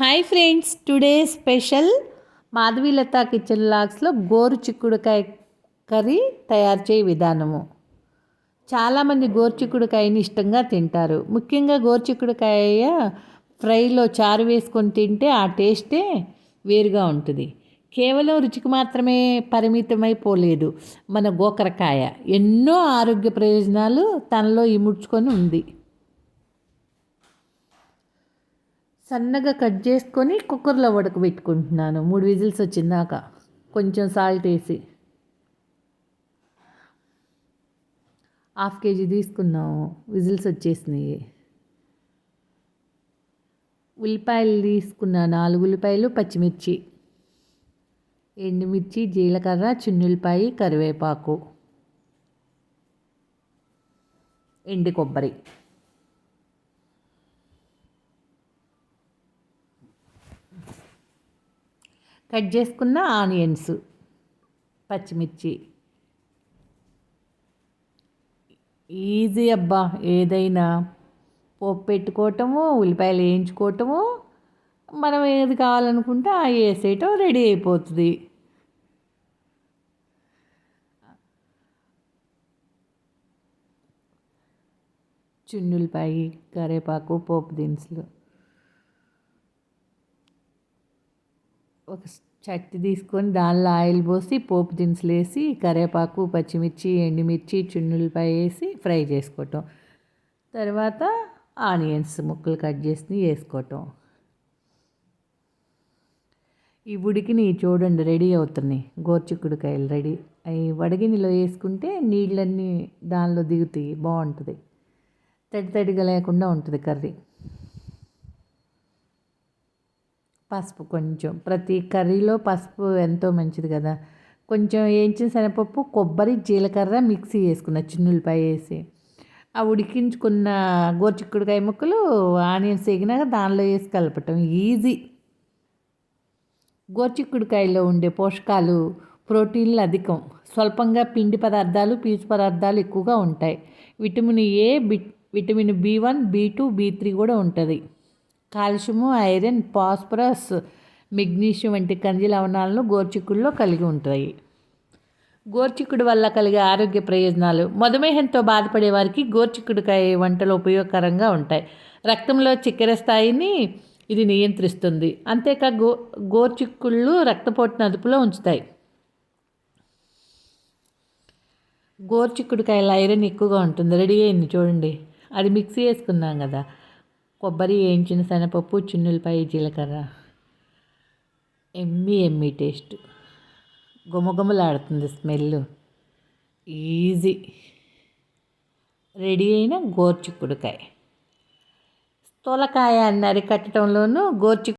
Hi friends today special Madhavilatha kitchen లాక్స్లో గోరు చిక్కుడుకాయ curry తయారు చేయ విధానము. చాలామంది గోరు చిక్కుడుకాయని ఇష్టంగా తింటారు. ముఖ్యంగా గోరు చిక్కుడుకాయ ఫ్రైలో చారు వేసుకొని తింటే ఆ టేస్టే వేరుగా ఉంటుంది. కేవలం రుచికి మాత్రమే పరిమితమైపోలేదు మన గోకరకాయ ఎన్నో ఆరోగ్య ప్రయోజనాలు తనలో ఇముడ్చుకొని ఉంది. సన్నగా కట్ చేసుకొని కుక్కర్లో ఉడకబెట్టుకుంటున్నాను మూడు విజిల్స్ వచ్చిందాక కొంచెం సాల్ట్ వేసి. హాఫ్ కేజీ తీసుకున్నాము విజిల్స్ వచ్చేసినాయి. ఉల్లిపాయలు తీసుకున్న నాలుగు ఉల్లిపాయలు పచ్చిమిర్చి ఎండుమిర్చి జీలకర్ర చున్నులపాయ కరివేపాకు ఎండు కొబ్బరి. కట్ చేసుకున్న ఆనియన్స్ పచ్చిమిర్చి. ఈజీ అబ్బా ఏదైనా పోపు పెట్టుకోవటము ఉల్లిపాయలు వేయించుకోవటము మనం ఏది కావాలనుకుంటే ఆ వేసేయటం రెడీ అయిపోతుంది. చున్నులపాయ కరివేపాకు పోపు దినుసులు. ఒక చట్టి తీసుకొని దానిలో ఆయిల్ పోసి పోపు దినుసులు వేసి కరివేపాకు పచ్చిమిర్చి ఎండుమిర్చి చున్నులపై వేసి ఫ్రై చేసుకోవటం. తర్వాత ఆనియన్స్ ముక్కలు కట్ చేసి వేసుకోవటం. ఈ ఉడికిని చూడండి రెడీ అవుతున్నాయి. గోర్చిక్కుడుకాయలు రెడీ. అవి వడగినిలో వేసుకుంటే నీళ్ళన్నీ దానిలో దిగుతాయి బాగుంటుంది. తడి తడిగా లేకుండా ఉంటుంది కర్రీ. పసుపు కొంచెం. ప్రతి కర్రీలో పసుపు ఎంతో మంచిది కదా. కొంచెం వేయించిన శనగపప్పు కొబ్బరి జీలకర్ర మిక్సీ వేసుకున్న చిన్నులపాయ వేసి. ఆ ఉడికించుకున్న గోరుచిక్కుడుకాయ ముక్కలు ఆనియన్స్ వేగినాక దానిలో వేసి కలపటం. ఈజీ. గోరుచిక్కుడుకాయలో ఉండే పోషకాలు ప్రోటీన్లు అధికం. స్వల్పంగా పిండి పదార్థాలు పీచు పదార్థాలు ఎక్కువగా ఉంటాయి. Vitamin A B vitamin B one B two B three కూడా ఉంటుంది. కాల్షియము ఐరన్ ఫాస్ఫరస్ మెగ్నీషియం వంటి ఖనిజ లవణాలను గోర్చిక్కుడులో కలిగి ఉంటాయి. గోర్చిక్కుడు వల్ల కలిగే ఆరోగ్య ప్రయోజనాలు. మధుమేహంతో బాధపడే వారికి గోర్చిక్కుడుకాయ వంటలు ఉపయోగకరంగా ఉంటాయి. రక్తంలో చక్కెర స్థాయిని ఇది నియంత్రిస్తుంది. అంతేకాక గో గోర్చిక్కుళ్ళు రక్తపోటును అదుపులో ఉంచుతాయి. గోర్చిక్కుడుకాయల ఐరన్ ఎక్కువగా ఉంటుంది. రెడీ అయింది చూడండి. అది మిక్సీ వేసుకున్నాం కదా. కొబ్బరి వేయించిన శనగపప్పు చున్నులపై జీలకర్ర. ఎమ్మి ఎమ్మి టేస్ట్. గుమగుమలాడుతుంది స్మెల్. ఈజీ. రెడీ అయిన గోర్చిక్కుడుకాయ స్థూలకాయ అరికట్టడంలోనూ గోర్చి